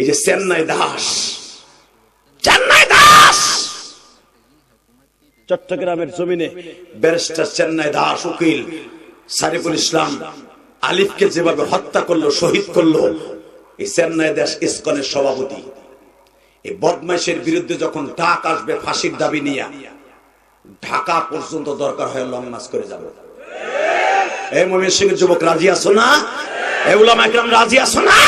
এই যে চেন্নাই দাস চেন্নাই দাস! চট্টগ্রামের জমিনে ব্যারিস্টার চেন্নাই দাস উকিল সারিফুল ইসলাম আলিফকে যেভাবে হত্যা করল, শহীদ করল, এই চেন্নাই দাস ইসকনের সভাপতি। এই বদমাইশের বিরুদ্ধে যখন ডাক আসবে ফাঁসির দাবি নিয়ে, ঢাকা পর্যন্ত দরকার হয় লং মাস করে যাব। এই মমিন সিংহের যুবক রাজি আছো না? এই উলামা একরাম রাজি আছো না?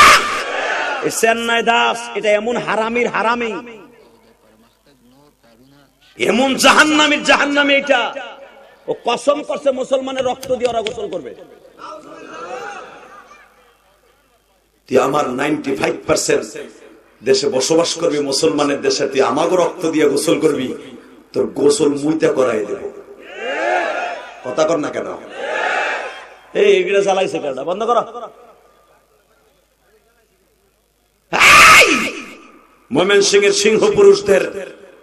চেন্নাই দাস, এটা এমন হারামির হারামি। এমন জাহান্নামীর জাহান্নামী এটা। ও কসম করছে মুসলমানের রক্ত দিয়ে ওরা গোসল করবে। তুই আমার নাইনটি ফাইভ পার্সেন্ট দেশে বসবাস করবি, মুসলমানের দেশে তুই আমাকে রক্ত দিয়ে গোসল করবি, তোর গোসল মুইতে করাই দেব। কথা কর না কেন? এই, এগুলো চালাইছে কেন বন্ধ করো। মোমেন সিং এর সিংহ পুরুষদের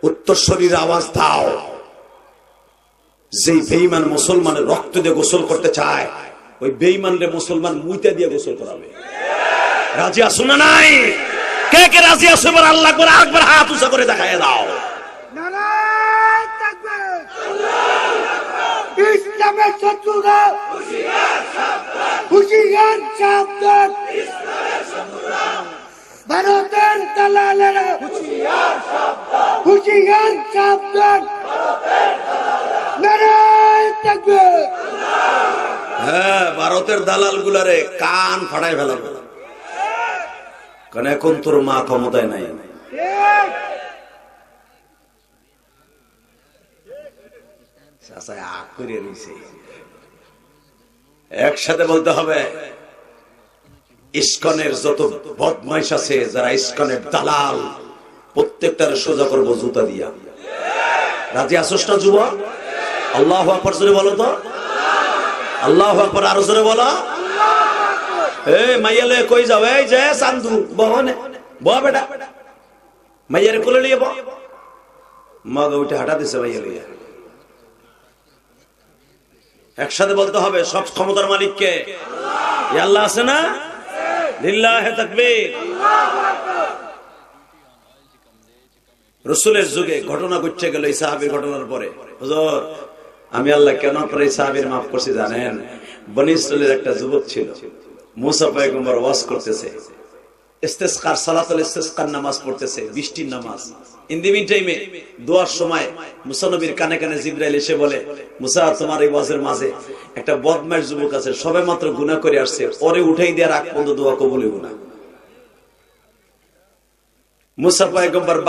উত্তরস্বরীর আওয়াজ দাও। যেই বেইমান মুসলমানের রক্ত দিয়ে গোসল করতে চায়, ওই বেইমান রে মুসলমান মুইতা দিয়ে গোসল করাবে। রাজি আসো না নাই? কে কে রাজি আসো এবার আল্লাহ করে আরেকবার হাত উঁচা করে দেখায় দাও। ইসলামের শত্রুরা। হুশিয়ার সাবধান ভারতের দালালেরা হুশিয়ার সাবধান। হ্যাঁ ভারতের দালাল গুলারে কান ফাটাই ফেলাবে। কারণ এখন তোর মা ক্ষমতায় নাই। একসাথে বলতে হবে ইস্কনের যত বদমাইশ আছে, যারা ইস্কনের দালাল, প্রত্যেকটার সোজা করব জুতা দিয়া। রাজি আসোস না যুব আল্লাহ আকবর জোরে বলো তো। আল্লাহ আকবর আরও জোরে বলো। এই মাইয়ালে কই যাও? এই যে সান্দু বহনে বহ বেটা। মাইয়ারে কোলে নিয়ে বহ। মগ উঠে হাঁটা দিছে মাইয়া একসাথে বলতে হবে, সব ক্ষমতার মালিককে। আল্লাহ আছে না? লিল্লাহে রসুলের যুগে ঘটনা ঘটছে গেল এই সাহাবির ঘটনার পরে। হুজুর, আমি আল্লাহ কেন করে এই সাহাবির মাফ করছি জানেন? বনি একটা যুবক ছিল। মুসা পয়গম্বর ওয়াজ করতেছে। ইস্তেসকার, সালাতুল ইস্তেসকার নামাজ পড়তেছে, বৃষ্টির নামাজ। ইন দি টাইমে দোয়ার সময় কানে কানে জিব্রাইল এসে বলে, মুসা, তোমার এই ওয়াজের মাঝে একটা যুবক আছে, সবে মাত্র করে আসছে পরে উঠাই দেওয়ার আগ পর্যন্ত দোয়া মুসা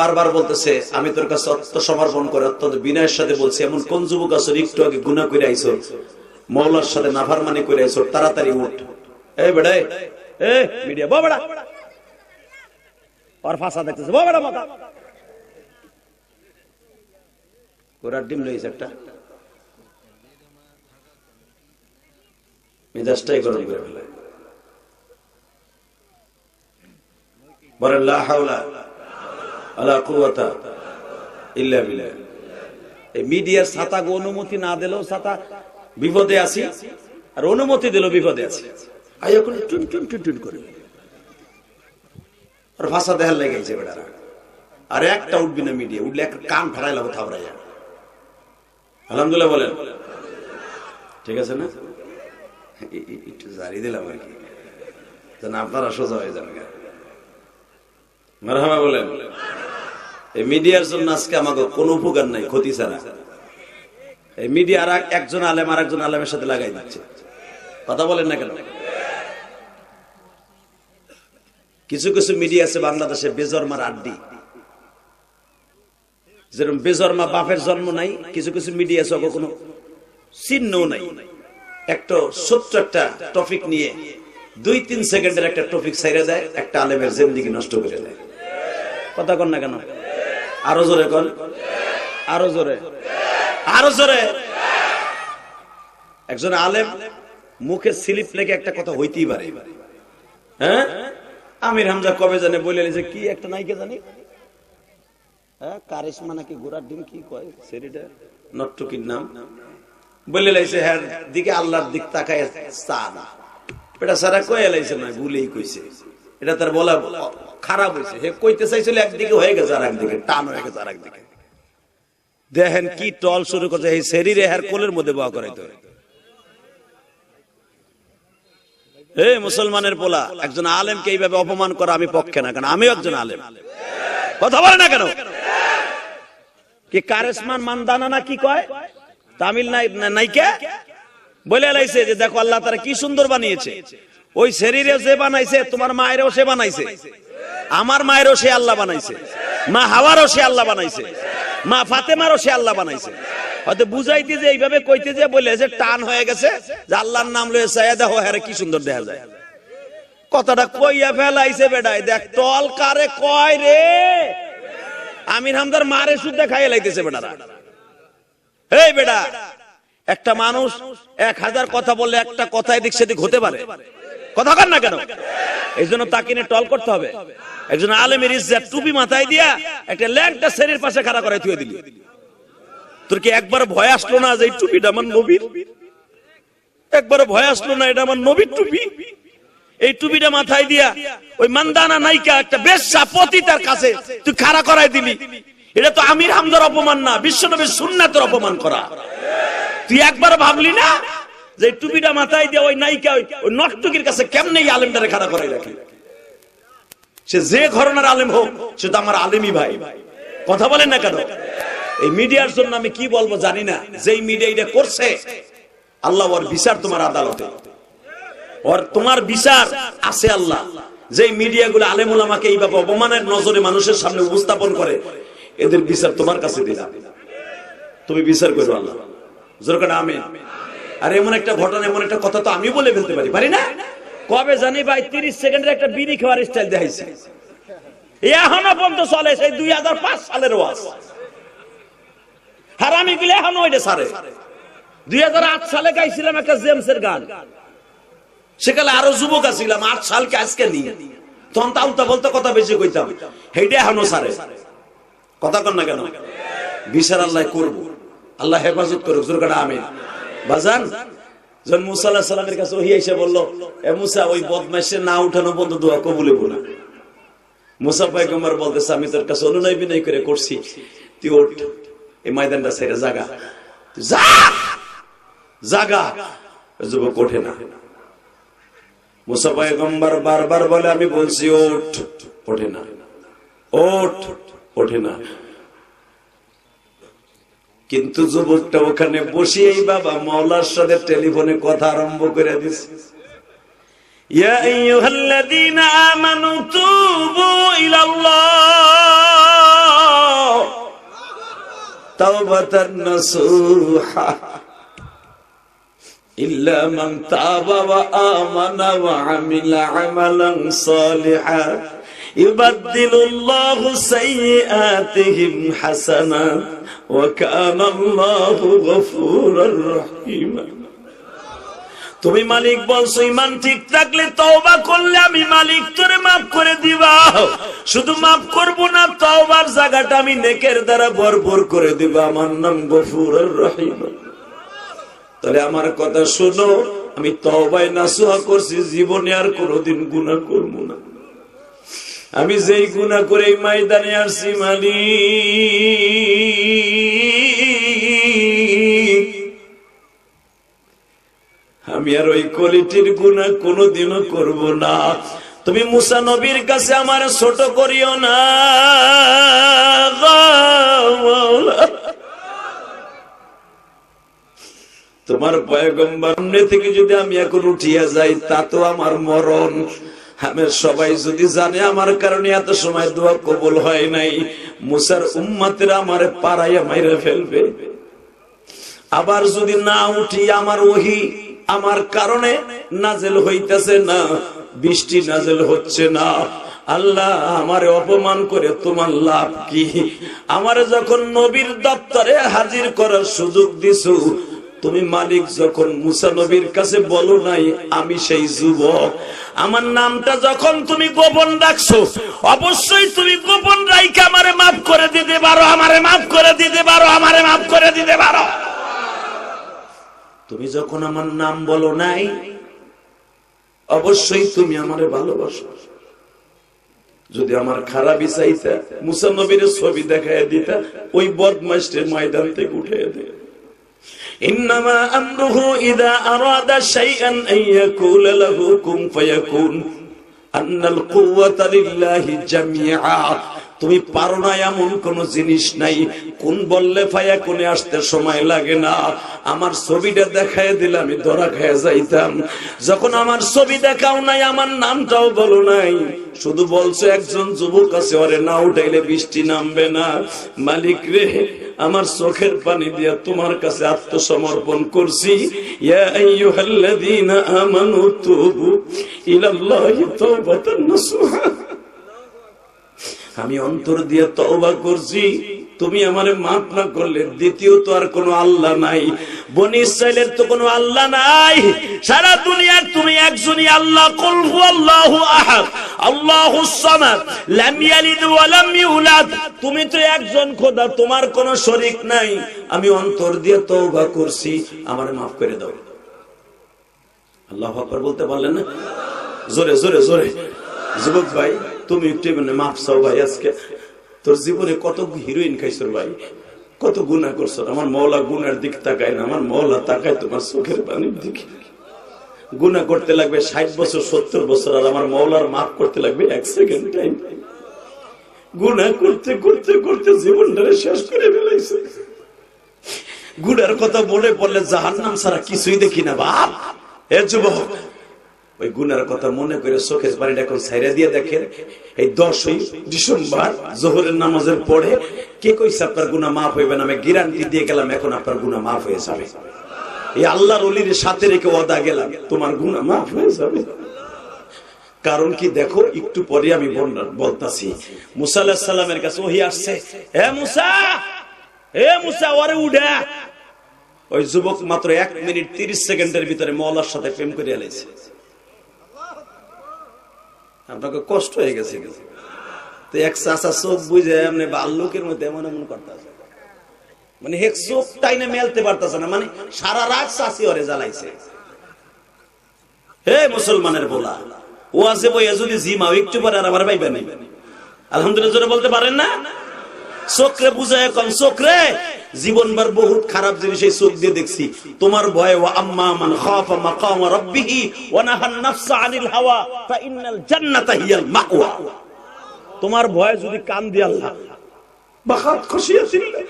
বারবার বলতেছে, আমি তোর কাছে আত্মসমর্পণ করে, অত্যন্ত বিনয়ের সাথে বলছি, এমন কোন যুবক আছে একটু আগে গুনাহ করে আইছো? মৌলার সাথে নাফারমানি করে আইছো, তাড়াতাড়ি উঠ। এই বেড়া এ মিডিয়া বো আর ফাঁসা দেখতেছে। মাথা। কোরার ডিম লইছে একটা। মেজাজটাই গরম করে ফেলে। মিডিয়ার অনুমতি না দিলেও ছাতা বিপদে আছি, আর অনুমতি দিল বিপদে আছি। আই এখন টুন টুন টুন টুন করে। আর ভাষা দেখার লেগেছে বেটারা আর একটা উঠবি না মিডিয়া উঠলে একটা কান ফাড়াই লাগো থাবড়াই আলহামদুলিল্লাহ বলেন ঠিক আছে না একটু জারি দিলাম আর কি যেন আপনারা সোজা হয়ে যান মারহামা বলেন এই মিডিয়ার জন্য আজকে আমাকে কোনো উপকার নাই ক্ষতি ছাড়া এই মিডিয়া আর এক- একজন আলেম আর একজন আলেমের সাথে লাগাই দিচ্ছে কথা বলেন না কেন কিছু কিছু মিডিয়া আছে বাংলাদেশে, বেজরমার আড্ডি। যেরকম বেজরমা বাপের জন্ম নাই, কিছু কিছু মিডিয়া আছে কোনো চিহ্নও নাই। একটা ছোট্ট একটা টপিক নিয়ে দুই তিন সেকেন্ডের একটা টপিক ছাইড়ে দেয়, একটা আলেমের জিন্দিগি নষ্ট করে দেয়। কথা কন না কেন? আরও জোরে কন। আরও জোরে। আরও জোরে। একজন আলেম মুখে স্লিপ লেগে একটা কথা হইতেই পারে। হ্যাঁ? আমির হামজা কবে জানে বলে যে, কি একটা নাইকে জানি? হ্যাঁ কারিশমা নাকি গোড়ার ডিম, কি কয়? সেরিটা, নট্টুকির নাম। বলে লাইছে হ্যাঁ দিকে আল্লাহর দিক তাকায় চা না এটা সারা কয়ে লাইছে, না, ভুলেই কইছে। এটা তার বলা খারাপ হয়েছে হে কইতে চাইছিল, একদিকে হয়ে গেছে আর একদিকে, টান হয়ে গেছে আর একদিকে। দেখেন কি টল শুরু করছে, এই শরীরে হের কোলের মধ্যে বয়া করাইতে হয়। মুসলমানের পোলা, একজন আলেমকে এইভাবে অপমান করা আমি পক্ষে না কেন আমিও একজন আলেম। কথা বলে না কেন? কি কারেসমান মানদানা না কি কয়? তামিল নাইকে? বলে লাইছে যে দেখো আল্লাহ তারা কি সুন্দর বানিয়েছে। ওই শরীরে যে বানাইছে, তোমার মায়েরও সে বানাইছে। আমার মায়েরও সে আল্লাহ বানাইছে। মা হাওয়ারও সে আল্লাহ বানাইছে। মা ফাতেমারও সে আল্লাহ বানাইছে। হয়তো বুঝাইতে যে এইভাবে কইতে যে বলে যে টান হয়ে গেছে, যে আল্লাহর নাম লয়ে চাইয়া দেখো হ্যাঁ কি সুন্দর দেখা যায়। কথাটা কইয়া ফেলাইছে দেখ কারে কয় রে? আমির হামদার মারে খাইয়ে লাইতেছে বেটারা এই বেটা একটা মানুষ এক হাজার কথা বললে একটা কথা এদিক সেদিক হতে পারে। কথা কর না কেন? এই জন্য তাকে নিয়ে টল করতে হবে। একজন আলেমের ইজ্জাত টুপি মাথায় দিয়া একটা ল্যাংটা শরীর পাশে খাড়া করে থুয়ে দিলি। তোর কি একবার ভয় আসলো না যে টুপিটা আমার নবীর? একবার ভয় আসলো না এটা আমার নবীর টুপি? এই টুপিটা মাথায় দিয়া ওই মান্দানা নাইকা একটা বেশ্যা পতিতার কাছে তুই খাড়া করাই দিলি। এটা তো আমির হামদার অপমান না বিশ্বনবীর সুন্নাতের অপমান করা। তুই একবার ভাবলি না যে টুপিটা মাথায় দিয়ে ওই নায়িকা ওই- নটটুকির কাছে কেমনে আলেমটারে খাড়া করাই রাখে? সে যে ঘরনার আলেম হোক, সে তো আমার আলেমই ভাই। কথা বলেন না কেন? এই মিডিয়ার জন্য আমি কি বলব জানি না। যেই মিডিয়া এটা করছে, আল্লাহ ওর বিচার তোমার আদালতে। ওর তোমার বিচার আছে আল্লাহ। যে মিডিয়া গুলো আলেমুল আমাকে এইভাবে অপমানের নজরে মানুষের সামনে উপস্থাপন করে, এদের বিচার তোমার কাছে দিলাম। তুমি বিচার করো আল্লাহ। জোরকাটা আমি আর এমন একটা ঘটনা, এমন একটা কথা তো আমি বলে ফেলতে পারি পারি না? কবে জানি ভাই, তিরিশ সেকেন্ডের একটা বিড়ি খাওয়ার স্টাইল দেখাইছে। এখনও পর্যন্ত চলে, সেই দুই হাজার পাঁচ সালের ওয়াজ। হারামি গুলো এখনও ওইটা সারে। দুই হাজার আট সালে গাইছিলাম একটা জেমসের গান। সেকালে আরও যুবক আছিলাম, আট সালকে আজকে নিয়ে। তখন তা বলতে, কথা বেশি কইতাম। হেইটা এখনও সারে। কথা কর না কেন? বিচার আল্লাহ করব। আল্লাহ হেফাজত করুক জোরকাটা আমি বাজান, যখন মুসা আল্লাহ সালামের কাছে ওহি এসে বলল, এ মুসা, ওই বদমাইশে না উঠানো বন্ধ দোয়া কবুলে বলে মুসা পাইগম্বর বলতেছে, আমি তোর কাছে অনুনয় বিনয় করে করছি। তুই ওঠ। এই ময়দানটা সেরে জাগা। জাগা! যুবক ওঠে না। বারবার বলে, আমি বলছি, ওঠ। ওঠে না। ওঠ। ওঠে না। কিন্তু যুবকটা ওখানে বসে বাবা মৌলার সাথে টেলিফোনে কথা আরম্ভ করে দিছে। ইয়া আইয়ুহাল্লাযীনা আমানু তুবু ইলাল্লাহ। তাওবাতান নাসুহা। ইল্লা মান তাবা ওয়া আমানা ওয়া আমিলা আমালান সালিহা। ইউবাদদিলুল্লাহু সাইয়্যাতিহিম হাসানাত ওয়া কানা আল্লাহু গফুরার তুমি মালিক বলছো, ইমান ঠিক থাকলে তওবা করলে আমি মালিক, তোরে মাফ করে দিবা। শুধু মাফ করব না, তওবার জায়গাটা আমি নেকের দ্বারা ভরপুর করে দিব। আমার নাম গফুরুর রহিম। তাহলে আমার কথা শোনো, আমি তওবায় নাসুহা করছি, জীবনে আর কোনোদিন গুনাহ করব না। আমি যেই গুনাহ করে এই ময়দানে আসছি, মালিক। আমি আর ওই কোয়ালিটির গুণা কোনোদিনও করব না। তুমি মুসা নবীর কাছে আমার ছোট করিও না। তোমার পয়গম্বর থেকে যদি আমি এখন উঠিয়া যাই, তা তো আমার মরণ। আমি সবাই যদি জানে আমার কারণে এত সময় দোয়া কবুল হয় নাই, মুসার উম্মাতেরা আমার পাড়াইয়া মাইরে ফেলবে। আবার যদি না উঠি আমার ওহি আমার কারণে নাজেল হইতেছে না, বৃষ্টি নাজেল হচ্ছে না। আল্লাহ আমারে অপমান করে তোমার লাভ কি? আমারে যখন নবীর দপ্তরে হাজির করার সুযোগ দিছো, তুমি মালিক যখন মুসা নবীর কাছে বলো নাই, আমি সেই যুবক। আমার নামটা যখন তুমি গোপন রাখছো, অবশ্যই তুমি গোপন রাইকে আমারে মাফ করে দিতে পারো, আমারে মাফ করে দিতে পারো, আমারে মাফ করে দিতে পারো। তুমি যখন আমার নাম বলো নাই, অবশ্যই তুমি আমার ভালোবাসো। যদি আমার খারাপই চাইতা, মুসা ছবি দেখাই দিতা, ওই বদমাস্টের ময়দান থেকে উঠে দে ইন্নামা তুমি পারো না এমন কোন জিনিস নাই। কোন বললে ফায়া কোনে আসতে সময় লাগে না। আমার ছবিটা দেখায় দিলে আমি ধরা খেয়ে যাইতাম। যখন আমার ছবি দেখাও নাই, আমার নামটাও বলো নাই। শুধু বলছো একজন যুবক আছে, ওরে না উঠাইলে বৃষ্টি নামবে না। মালিক রে, আমার চোখের পানি দিয়া তোমার কাছে আত্মসমর্পণ করছি। ইয়া আমানু তুবু ইলাল্লাহি তাওবাতান আমি অন্তর দিয়ে তওবা করছি। তুমি আমারে মাফ না করলে দ্বিতীয় তো আর কোনো আল্লাহ নাই। বনি ইসরাইলের তো কোনো আল্লাহ নাই। সারা দুনিয়ার তুমি একজনই আল্লাহ। কুল হুয়াল্লাহু আহাদ আল্লাহুস সামাদ, লাম ইয়ালিদ ওয়া লাম ইউলাদ। তুমি তো একজন খোদা, তোমার কোনো শরীক নাই। আমি অন্তর দিয়ে তওবা করছি, আমারে মাফ করে দাও। আল্লাহু আকবার বলতে পারলেন না? জোরে জোরে জোরে। যুবক ভাই তুমি একটু মানে ভাই আজকে। তোর জীবনে কত হিরোইন খাইছো ভাই? কত গুণা করছ? আমার মৌলা গুনার দিক তাকায় না, আমার মৌলা তাকায় তোমার চোখের পানির দিকে। গুণা করতে লাগবে ষাট বছর, সত্তর বছর, আর আমার মৌলার মাফ করতে লাগবে এক সেকেন্ড টাইম গুণা করতে করতে করতে জীবনটারে শেষ করে ফেলাইছে। গুনার কথা মনে পড়লে জাহান্নাম ছাড়া কিছুই দেখি না, বাপ। এ যুবক ওই গুনার কথা মনে করে চোখের পানিটা এখন ছাইরা দিয়ে দেখেন। এই দশই ডিসেম্বর, জোহরের নামাজের পরে কে কইছে আপনার গুনা মাফ হইবে না? আমি গ্যারান্টি দিয়ে গেলাম, এখন আপনার গুনা মাফ হয়ে যাবে। এই আল্লাহর অলির সাথে রেখে ওদা গেলাম, তোমার গুনা মাফ হয়ে যাবে। কারণ কি দেখো, একটু পরে আমি বল- বলতাছি, মুসা আলাহ সাল্লামের কাছে ওহি আসছে হে মুসা হে মুসা, ওরে উঠা। ওই যুবক মাত্র এক মিনিট তিরিশ সেকেন্ডের ভিতরে মৌলার সাথে প্রেম করে এলাইছে আপনাকে কষ্ট হয়ে গেছে। তো এক চাষা চোখ বুঝে এমনি বাল্যকের মধ্যে এমন এমন করতেছে। মানে এক চোখ টাইনে মেলতে পারতেছে না মানে সারা রাত চাষি ওরে জ্বালাইছে। হে মুসলমানের বোলা ও আছে বইয়া যদি জিমাও একটু পরে আর আমার ভাই নাই। আলহামদুলিল্লাহ বলতে পারেন না? চোখরে বুঝায় এখন চোখরে। জীবনবার বহুত খারাপ জিনিস এই চোখ দিয়ে দেখছি। তোমার ভয় আম্মা মান জান্নাতা হিয়াল তোমার ভয় যদি কান দিয়ে আল্লাহ, বাখাত খুশিয়াতিল্লাহ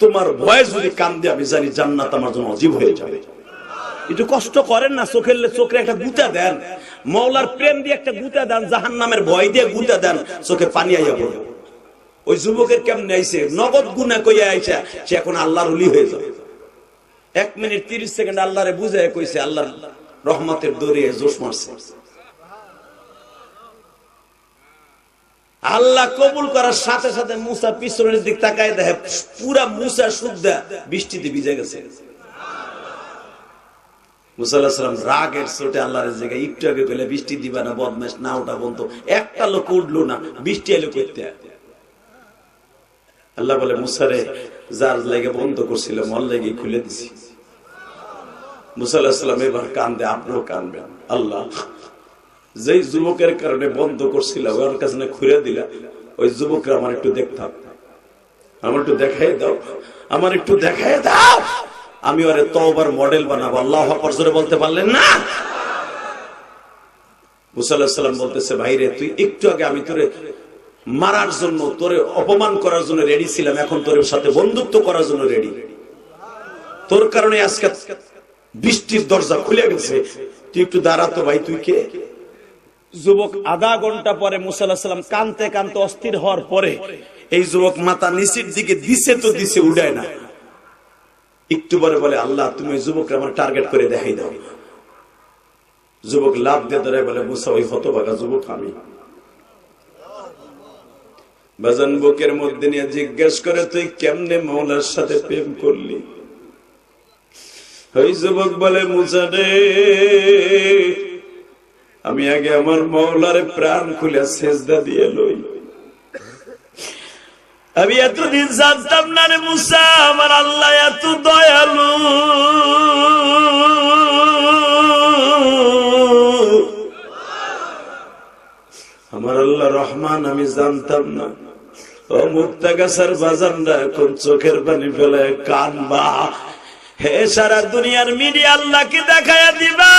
তোমার ভয় যদি কান দিয়ে আমি জানি জান্নাত আমার জন্য অজীব হয়ে যাবে। একটু কষ্ট করেন না, চোখের চোখে একটা গুতা দেন। মৌলার প্রেম দিয়ে একটা গুতা দেন জাহান নামের ভয় দিয়ে গুতা দেন, চোখে পানি আইয়া পড়বে ওই যুবকের কেমনে আইছে? নগদ গুনা কইয়া আইছে, সে এখন আল্লাহর অলি হয়ে যাবে। এক মিনিট তিরিশ সেকেন্ড আল্লাহরে বুঝায় কইছে, আল্লাহর রহমতের দৌড়ে জোশ মারছে। আল্লাহ কবুল করার সাথে সাথে মুসা পিছনের দিক তাকায় দেখে পুরা মুসা শুদ্ধা বৃষ্টিতে ভিজে গেছে। মুসাল্লাহাম রাগের চোটে আল্লাহর জায়গায় একটু আগে পেলে বৃষ্টি দিবা না বদমাস না ওটা বন্ধ। একটা লোক উঠল না, বৃষ্টি এলো করতে আল্লাহ বলে, মুসারে, যার লেগে বন্ধ করছিল, মন লেগে খুলে দিছি। মুসাল্লাহাম এবার কান্দে, আপনিও কানবেন? আল্লাহ, যেই যুবকের কারণে বন্ধ করছিল ওর কাছে না খুলে দিলা, ওই যুবকরা আমার একটু দেখতাম। আমার একটু দেখাই দাও, আমার একটু দেখাই দাও। আমি ওরে তওবার মডেল বানাবো, আল্লাহ জোরে বলতে পারলেন না? মুসাল্লাহাম বলতেছে, ভাইরে, তুই একটু আগে আমি তোরে মারার জন্য তোরে অপমান করার জন্য রেডি ছিলাম, এখন তোর সাথে বন্ধুত্ব করার জন্য রেডি তোর কারণে আজকে বৃষ্টির দরজা খুলে গেছে। তুই একটু দাঁড়াতো ভাই, তুই কে? যুবক আধা ঘণ্টা পরে মুসাল্লাহাম কানতে কানতে অস্থির হওয়ার পরে এই যুবক মাথা নিচের দিকে দিছে তো দিছে, উড়ায় না। একটু পরে বলে, আল্লাহ, তুমি যুবকরা আমার টার্গেট করে দেখাই দাও। যুবক লাভ দিয়ে ধরে বলে, মুসা, ওই হতভাগা যুবক আমি। বাজান বুকের মধ্যে নিয়ে জিজ্ঞেস করে, তুই কেমনে মৌলার সাথে প্রেম করলি? ওই যুবক বলে, মুসা রে, আমি আগে আমার মৌলারে প্রাণ খুলে সেজদা দিয়ে লই। আমি এতদিন জানতাম না রে মুসা, আমার আল্লাহ এত দয়ালু। আমার আল্লাহ রহমান, আমি জানতাম না। ও এখন চোখের পানি ফেলে হে সারা দুনিয়ার মিডিয়া দিবা।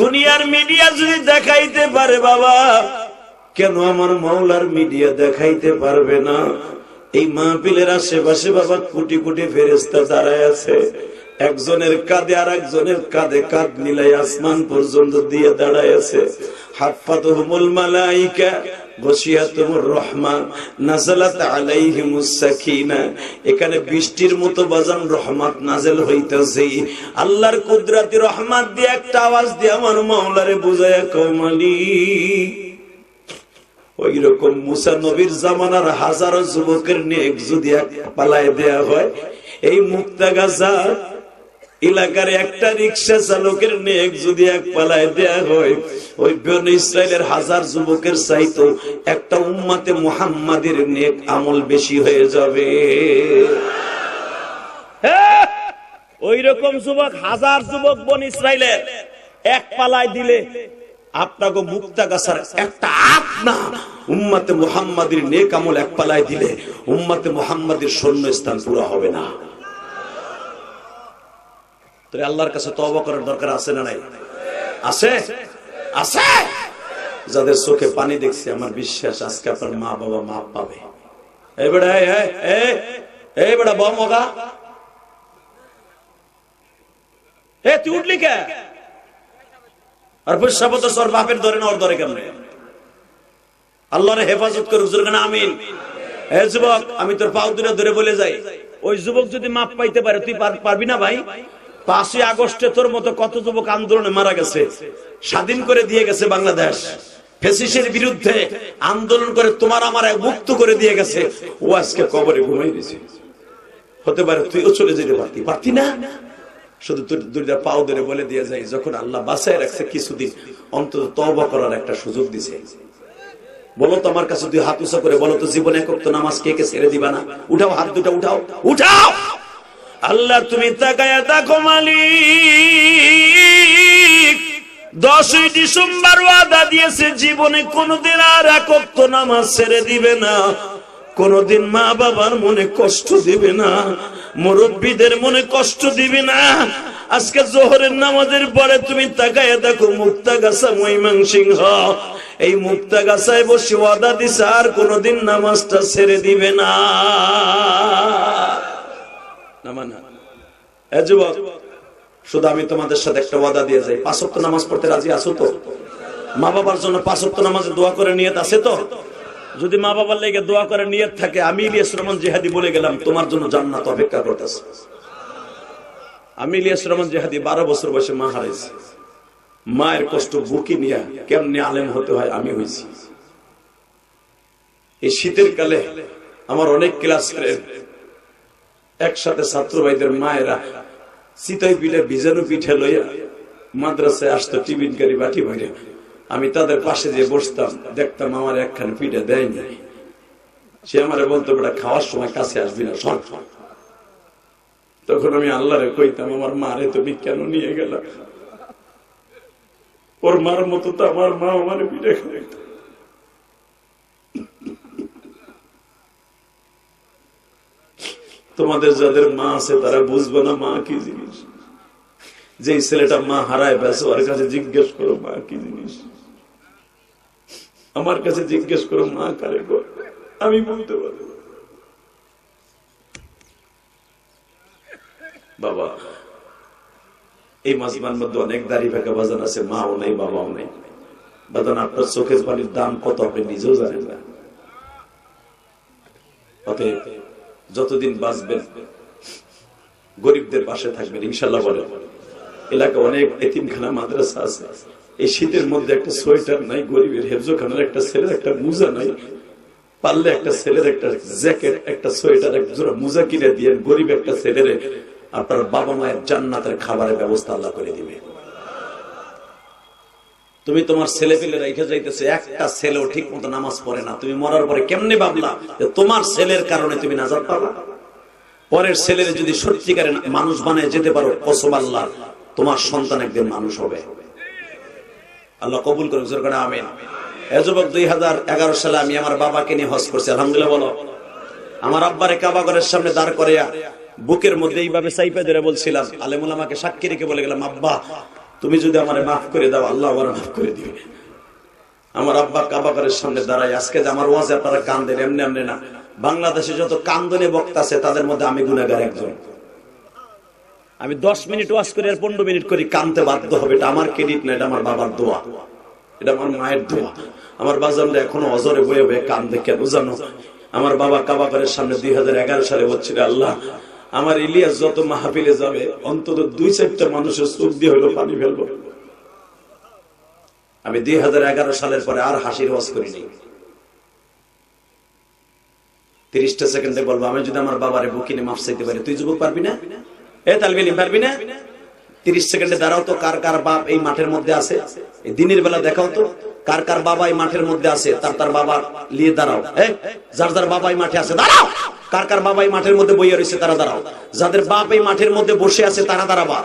দুনিয়ার মিডিয়া যদি দেখাইতে পারে বাবা, কেন আমার মাওলার মিডিয়া দেখাইতে পারবে না? এই মাহফিলের আশেপাশে বাবা কোটি কোটি ফেরেস্তা দাঁড়ায় আছে। একজনের কাঁধে আর একজনের কাঁধে কাঁধ মিলাই আসমান পর্যন্ত দিয়ে হাত পাতহুমুল মালাইকা গসিয়াতুমুর রহমান, নাজালাত আলাইহিমুস এখানে বৃষ্টির মতো বাজান নাজেল আল্লাহর কুদরতি রহমত দিয়ে একটা আওয়াজ দিয়ে আমার কমালি ওই রকম মুসা নবীর জামানার হাজারো যুবকের নিয়ে যদি এক পালায় দেয়া হয়, এই মুক্তা গাছা এলাকার একটা রিক্সা চালকের নেক যদি এক পালায় দেয়া হয়, ওই বেন ইসরায়েলের হাজার যুবকের চাইতো একটা উম্মাতে মুহাম্মাদের নেক আমল বেশি হয়ে যাবে। ওই রকম যুবক, হাজার যুবক বন ইসরায়েলের এক পালায় দিলে আপনাকে মুক্তা গাছার একটা আপনা উম্মাতে মুহাম্মাদের নেক আমল এক পালায় দিলে উম্মাতে মুহাম্মাদের শূন্য স্থান পুরো হবে না। তোর আল্লাহর কাছে তবা করার দরকার আছে না নাই? আছে? আছে? যাদের চোখে পানি দেখছি, আমার বিশ্বাস আজকে আপনার মা বাবা মাপ পাবে। আল্লাহরে হেফাজত করে আমিন। হে যুবক, আমি তোর পাও দূরে ধরে বলে যাই। ওই যুবক যদি মাপ পাইতে পারে, তুই পারবি না ভাই? পাঁচই আগস্টে তোর মতো কত যুবক আন্দোলনে মারা গেছে? স্বাধীন করে দিয়ে গেছে বাংলাদেশ। ফেসিসের বিরুদ্ধে আন্দোলন করে তোমার আমার মুক্ত করে দিয়ে গেছে। ও আজকে কবরে ঘুমাই দিছে হতে পারে তুইও চলে যেতে পারতি। পারতি না? শুধু দুইটা পাও ধরে বলে দিয়ে যখন আল্লাহ বাসায় রাখছে কিছুদিন, অন্তত তওবা করার একটা সুযোগ দিছে। বলো তো আমার কাছে দুই হাত উঁচা করে, বলো তো জীবনে একক নামাজ কে কে ছেড়ে দিবা না? উঠাও, হাত দুটা উঠাও। উঠাও! আল্লাহ তুমি তাকায়া দেখো, মালিক। দশই ডিসেম্বর ওয়াদা দিয়েছে, জীবনে কোনোদিন আর একক নামাজ ছেড়ে দিবে না। কোনদিন মা বাবার মনে কষ্ট দিবে না, মুরব্বীদের মনে কষ্ট দিবে না। আজকে জোহরের নামাজের পরে তুমি তাকায় দেখো মুক্তা গাছা মহিমাং সিংহ এই মুক্তা গাছায় বসে ওয়াদা দিছে, আর কোনদিন নামাজটা ছেড়ে দিবে না। মানা। শুধু আমি তোমাদের সাথে একটা ওয়াদা দিয়ে যাই। পাঁচক্ত নামাজ পড়তে রাজি তো? মা বাবার জন্য পাঁচক্ত নামাজে দোয়া করে নিয়ত আছে তো? যদি মা বাবার লেগে দোয়া করে নিয়ত থাকে, আমি বলে গেলাম, তোমার জন্য জান্নাত অপেক্ষা করতেছে। আমি বারো বছর বয়সে মা হারাইছি। মায়ের কষ্ট বুকি নিয়ে কেমনে আলেম হতে হয় আমি হয়েছি। এই শীতের কালে আমার অনেক ক্লাস একসাথে ছাত্র ভাইদের মায়েরা চিতই পিঠে ভিজানো পিঠে লইয়া মাদ্রাসায় আসতো, টিফিন কারি বাটি ভরে। আমি তাদের পাশে যে বসতাম, দেখতাম আমার একখান পিঠে দেয়নি সে আমারে বলতো, বেটা, খাওয়ার সময় কাছে আসবি না সর তখন আমি আল্লাহরে কইতাম, আমার মারে তুমি কেন নিয়ে গেল? ওর মার মতো তো আমার মা আমার পিঠে খাওয়াইতো। তোমাদের যাদের মা আছে, তারা বুঝবে না মা কি জিনিস। যে ছেলেটা মা হারায় বেসো ওর কাছে জিজ্ঞেস করো, মা কি জিনিস? আমার কাছে জিজ্ঞেস করো, মা কারে আমি বলতে পারব বাবা, এই মাসিমার মধ্যে অনেক দাড়ি ফাঁকা বাজান আছে, মাও নেই, বাবাও নেই। বাজান, আপনার চোখের পানির দাম কত, আপনি নিজেও জানেন না। অতএব যতদিন বাঁচবেন, গরিবদের পাশে থাকবেন ইনশাল্লাহ বলে এলাকা অনেক এতিমখানা, মাদ্রাসা আছে। এই শীতের মধ্যে একটা সোয়েটার নাই, গরিবের হেফজোখানার একটা ছেলের একটা মুজা নাই। পারলে একটা ছেলের একটা জ্যাকেট, একটা সোয়েটার একটা জোড়া মুজা কিনে দিয়ে গরিব একটা ছেলের আপনার বাবা মায়ের জান্নাতের খাবারের ব্যবস্থা আল্লাহ করে দিবে। তুমি তোমার ছেলে পেলে রেখে যাইতেছে, একটা ছেলেও ঠিক মতো নামাজ পড়ে না। তুমি মরার পরে কেমনে ভাবলা যে তোমার ছেলের কারণে তুমি নাজার পাবা পরের ছেলের যদি সত্যিকারে মানুষ বানায় যেতে পারো, কসম আল্লাহ, তোমার সন্তান একদিন মানুষ হবে। আল্লাহ কবুল করুক, জোর করে আমিন। যুবক, দুই হাজার এগারো সালে আমি আমার বাবাকে নিয়ে হজ করছি, আলহামদুলিল্লাহ বলো। আমার আব্বারে কাবাগরের সামনে দাঁড় করিয়া বুকের মধ্যে এইভাবে সাইপে ধরে বলছিলাম। আলেমুল আমাকে সাক্ষী রেখে বলে গেলাম, আব্বা তুমি যদি আমারে মাফ করে দাও, আল্লাহ আমার মাফ করে দিবে। আমার আব্বা কাবাগরের সামনে দাঁড়াই আজকে যে আমার ওয়াজে আপনারা কান্দেন এমনি এমনি না। বাংলাদেশে যত কান্দনে বক্তা আছে, তাদের মধ্যে আমি গুনাগার একজন। আমি দশ মিনিট ওয়াজ করি আর পনেরো মিনিট করি, কানতে বাধ্য হবে। এটা আমার ক্রেডিট না, এটা আমার বাবার দোয়া। এটা আমার মায়ের দোয়া। আমার বাজানরা এখনও অজরে বয়ে বয়ে কান দেখে বুঝানো আমার বাবা কাবাগরের সামনে দুই হাজার এগারো সালে বলছিল, আল্লাহ আমার ইলিয়াস যত মাহফিলে যাবে, অন্তত দুই চারটা মানুষের চোখ দিয়ে হলো পানি ফেলব। আমি দুই হাজার এগারো সালের পরে আর হাসির ওয়াজ করিনি। তিরিশটা সেকেন্ডে বলব, আমি যদি আমার বাবারে বুকিনে মাফ চাইতে পারি, তুই যুবক পারবি না? এ তালবিনী, পারবি না? তিরিশ সেকেন্ডে দাঁড়াও তো কার কার বাপ এই মাঠের মধ্যে আছে? এই দিনের বেলা দেখাও তো কার কার বাবা এই মাঠের মধ্যে আছে? তার তার বাবা নিয়ে দাঁড়াও এ, যার যার বাবা এই মাঠে আছে দাঁড়াও! কার কার বাবা এই মাঠের মধ্যে বইয়া রয়েছে তারা দাঁড়াও। যাদের বাপ এই মাঠের মধ্যে বসে আছে তারা দাঁড়াবা।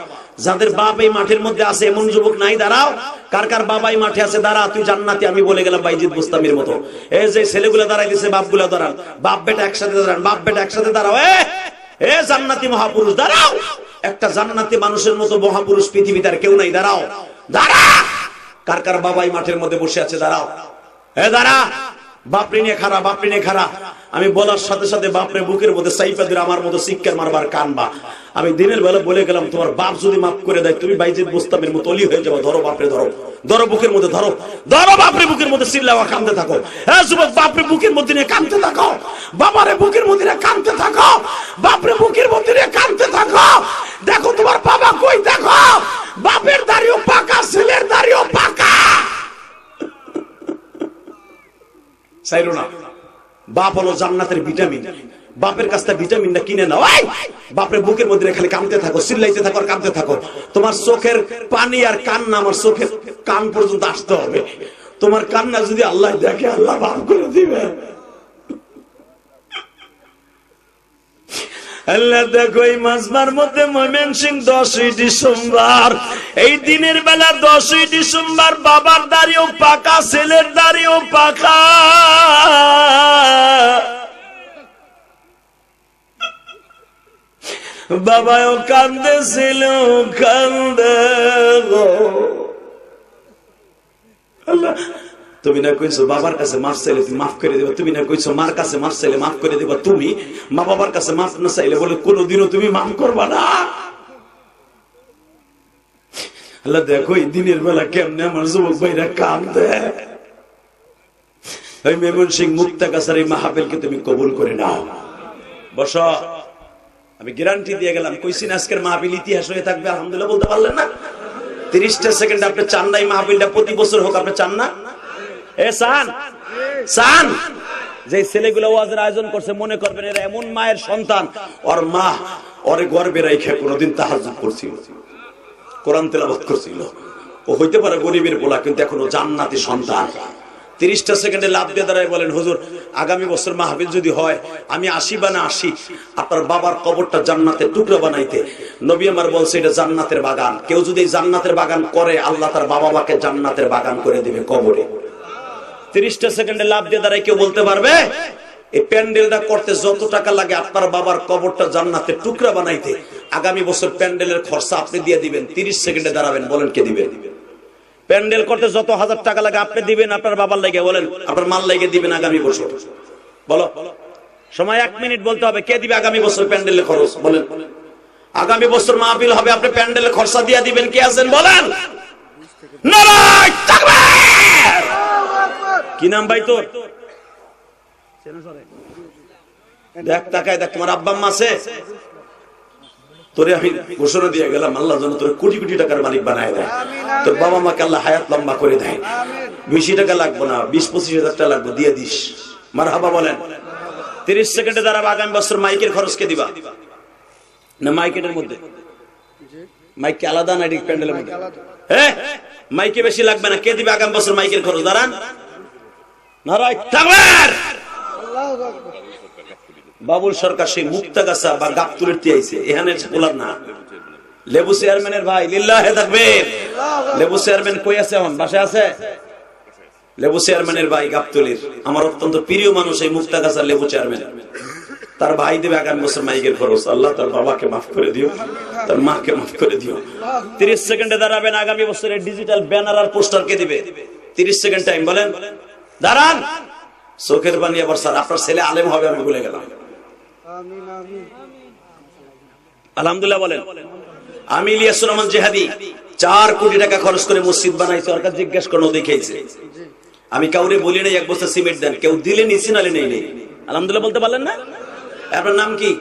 যাদের বাপ এই মাঠের মধ্যে আছে এমন যুবক নাই দাঁড়াও। কার কার বাবা এই মাঠে আছে দাঁড়া তুই জান্নাতি আমি বলে গেলাম বাইজিদ বুস্তামির মতো। এই যে ছেলেগুলো দাঁড়াই দিছে বাপগুলো দাঁড়ান। বাপ বেটা একসাথে দাঁড়ান বাপ বেটা একসাথে দাঁড়াও এ জান্নাতি মহাপুরুষ দাঁড়াও! একটা জান্নাতি মানুষের মতো মহাপুরুষ পৃথিবীতে আর কেউ নাই, দাঁড়াও। দাঁড়া! কার কার বাবাই মাঠের মধ্যে বসে আছে, দাঁড়াও। হ্যাঁ দাঁড়া! বাপরে নিয়ে খারা, বাপরে নিয়ে খারা। আমি বলার সাথে সাথে বাপরে বুকের মধ্যে সাইফা দিয়ে আমার মতো শিক্ষার মারবার কানবা। আমি দিনের বেলা বলে গেলাম, তোমার বাপ যদি মাফ করে দেয়, তুমি বাইজিদ মুস্তামের মতো অলি হয়ে যাব। ধরো বাপরে, ধরো। ধরো বুকের মধ্যে, ধরো। ধরো বাপরে বুকের মধ্যে চিল্লাওয়া, কানতে থাকো। হ্যাঁ যুবক, বাপরে বুকের মধ্যে নিয়ে কানতে থাকো। বাবারে বুকের মধ্যে নিয়ে কানতে থাকো। বাপরে বুকের মধ্যে নিয়ে কানতে থাকো। দেখো তোমার বাবা কই, দেখো। বাপের দাড়িও পাকা, ছেলের দাড়িও পাকা। চাইলো না। বাপ হলো জান্নাতের ভিটামিন। বাপের কাছ থেকে ভিটামিনটা কিনে নাও! বাপের বুকের মধ্যে খালি কামতে থাকো, চিল্লাইতে থাকো আর কামতে থাকো। তোমার চোখের পানি আর কান্না আমার চোখের কান পর্যন্ত আসতে হবে। তোমার কান্না যদি আল্লাহ দেখে, আল্লাহ বাপ করে দিবে। আল্লাহ দেখো, এই মাসবার মধ্যে ময়মেন সিং দশই ডিসেম্বর। এই দিনের বেলা দশই ডিসেম্বর, বাবার দাড়িও পাকা, ছেলের দাড়িও পাকা। বাবাও কান্দে ছিল কান্দে আল্লাহ তুমি না কইছো বাবার কাছে মাফ চাইলে তুমি মাফ করে দেবে, তুমি না কইছো মার কাছে মাফ চাইলে মাফ করে দেবা, তুমি মা বাবার কাছে মাফ না চাইলে বলে কোনোদিনও তুমি মাফ করবা না। আল্লাহ দেখো, এই দিনের বেলা কেমনে আমার যুবক ভাইরা কাম দেয় ওই মেমন সিং মুক্তা কাছার এই মাহাবেলকে তুমি কবুল করে নাও। বস। আমি গ্যারান্টি দিয়ে গেলাম কইসিন আজকের মাহবিল ইতিহাস হয়ে থাকবে, আলহামদুলিল্লাহ বলতে পারলেন না। তিরিশটা সেকেন্ড আপনি চান না এই মাহবিলটা প্রতি বছর হোক আপনি চান না? যে ছেলেগুলো ওয়াজের আয়োজন করছে, মনে করবেন এরা এমন মায়ের সন্তান। ওর মা ওরে গর্বে রাইখে কোনোদিন তাহাজুদ করছিল। কোরআন তেলাবাদ করছিল। ও হইতে পারে গরিবের পোলা, কিন্তু এখনও জান্নাতি সন্তান। তিরিশটা সেকেন্ডে লাভ দিয়ে দাঁড়ায় বলেন, হুজুর, আগামী বছর মাহবিল যদি হয়, আমি আসি বা না আসি আপনার বাবার কবরটা জান্নাতের টুকরো বানাইতে। নবী আমার বলছে, এটা জান্নাতের বাগান। কেউ যদি জান্নাতের বাগান করে, আল্লাহ তার বাবা মাকে জান্নাতের বাগান করে দিবে কবরে। তিরিশটা সেকেন্ডে লাভ দিয়ে দাঁড়ায় কেউ বলতে পারবে? এই প্যান্ডেলটা করতে যত টাকা লাগে আপনার বাবার কবরটা জান্নাতে টুকরা বানাইতে। আগামী বছর প্যান্ডেলের খরচা আপনি দিয়ে দিবেন, তিরিশ সেকেন্ডে দাঁড়াবেন, বলেন কে দিবেন প্যান্ডেল করতে যত হাজার টাকা লাগে, আপনি দিবেন, আপনার বাবার লাগে, বলেন, আপনার মাল লাগে দিবেন আগামী বছর। বলো। সময় এক মিনিট বলতে হবে, কে দিবে আগামী বছর প্যান্ডেলের খরচ? বলেন। আগামী বছর মাহফিল হবে, আপনি প্যান্ডেলের খরচা দিয়ে দিবেন, কে আছেন? বলেন। নারায়! কি নাম ভাই তোর? দেখ, তাকায় দেখ, তোমার আব্বা আম্মা আছে? তোরে আমি ঘোষণা দিয়ে গেলাম আল্লাহ যেন তোর কোটি কোটি টাকার মালিক বানায় দেয়। তোর বাবা মাকে আল্লাহ হায়াত লম্বা করে দেয়। বেশি টাকা লাগবো না, বিশ পঁচিশ হাজার টাকা লাগবে, দিয়ে দিস। মার হাবা বলেন। তিরিশ সেকেন্ডে দাঁড়াবো, আগামী বছর মাইকের খরচ কে দিবা। না মাইকেটের মধ্যে? মাইক আলাদা না প্যান্ডেলের মধ্যে? হ্যাঁ মাইকে বেশি লাগবে না, কে দিবে আগামী বছর মাইকের খরচ? দাঁড়ান! বাবুল সরকার সেই মুক্তাগাছা বা গাবতুলের তে আইছে, এখানে পোলার না। লেবু চেয়ারম্যানের ভাই, লিল্লাহে থাকবে লেবু চেয়ারম্যান কই আছে এখন? বাসায় আছে? লেবু চেয়ারম্যানের ভাই গাবতলির আমার অত্যন্ত প্রিয় মানুষ এই মুক্তাগাছার লেবু চেয়ারম্যান। তার ভাই দেবে আগামী বছর মাইকের খরচ। আল্লাহ তার বাবাকে মাফ করে দিও। তার মাকে মাফ করে দিও। তিরিশ সেকেন্ডে দাঁড়াবেন, আগামী বছরের ডিজিটাল ব্যানার আর পোস্টার কে দিবে? তিরিশ সেকেন্ড টাইম বলেন। দাঁড়ান। চোখের পানি আবার স্যার আপনার ছেলে আলেম হবে আমি ভুলে গেলাম। আলহামদুলিল্লাহ বলেন আমি ইলিয়াস রহমান জেহাদি চার কোটি টাকা খরচ করে মসজিদ বানাই সরকার জিজ্ঞেস করো দেখেছে আমি কাউরে বলি নাই এক বছর সিমেন্ট দেন কেউ দিলে নিচ্ছি নালে নেই নেই। আলহামদুলিল্লাহ বলতে পারলেন না? আপনার নাম কি?